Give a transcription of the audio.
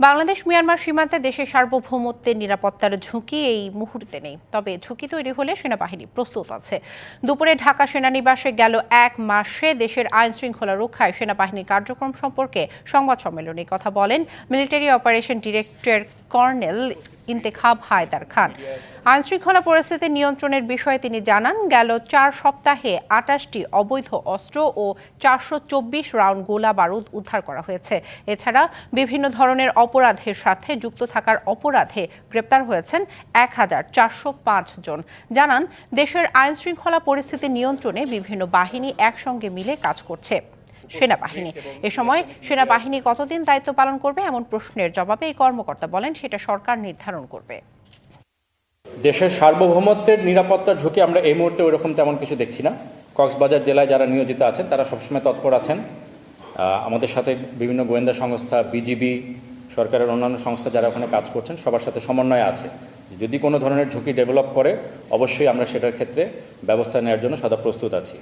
Bangladesh, Myanmar সীমান্তে দেশের সার্বভৌমত্বের নিরাপত্তার ঝুঁকি এই মুহূর্তে নেই। তবে ঝুঁকি তৈরি হলে সেনাবাহিনী প্রস্তুত আছে। দুপুরে ঢাকা সেনানিবাসে গেল এক মাসে দেশের আইন শৃঙ্খলা রক্ষায় সেনাবাহিনীর কার্যক্রম সম্পর্কে সংবাদ সম্মেলনে কথা বলেন military operation director colonel Intekhab Haider Khan. আইনশৃঙ্খলা পরিস্থিতি নিয়ন্ত্রণের বিষয়ে তিনি জানান, গেল চার সপ্তাহে আটাশটি অবৈধ অস্ত্র ও চারশো চব্বিশ রাউন্ড গোলা বারুদ উদ্ধার করা হয়েছে। এছাড়া বিভিন্ন ধরনের অপরাধের সাথে যুক্ত থাকার অপরাধে গ্রেপ্তার হয়েছেন এক হাজার চারশো পাঁচ জন। জানান, দেশের আইনশৃঙ্খলা পরিস্থিতি নিয়ন্ত্রণে বিভিন্ন বাহিনী একসঙ্গে মিলে কাজ করছে। সেনাবাহিনী। এ সময় সেনাবাহিনী কতদিন দায়িত্ব পালন করবে এমন প্রশ্নের জবাবে এই কর্মকর্তা বলেন, সেটা সরকার নির্ধারণ করবে। দেশের সার্বভৌমত্বের নিরাপত্তার ঝুঁকি আমরা এই মুহূর্তে ওইরকম তেমন কিছু দেখছি না। কক্সবাজার জেলায় যারা নিয়োজিত আছেন, তারা সবসময় তৎপর আছেন। আমাদের সাথে বিভিন্ন গোয়েন্দা সংস্থা, বিজিবি, সরকারের অন্যান্য সংস্থা যারা ওখানে কাজ করছেন, সবার সাথে সমন্বয় আছে। যদি কোনো ধরনের ঝুঁকি ডেভেলপ করে, অবশ্যই আমরা সেটার ক্ষেত্রে ব্যবস্থা নেওয়ার জন্য সদা প্রস্তুত আছি।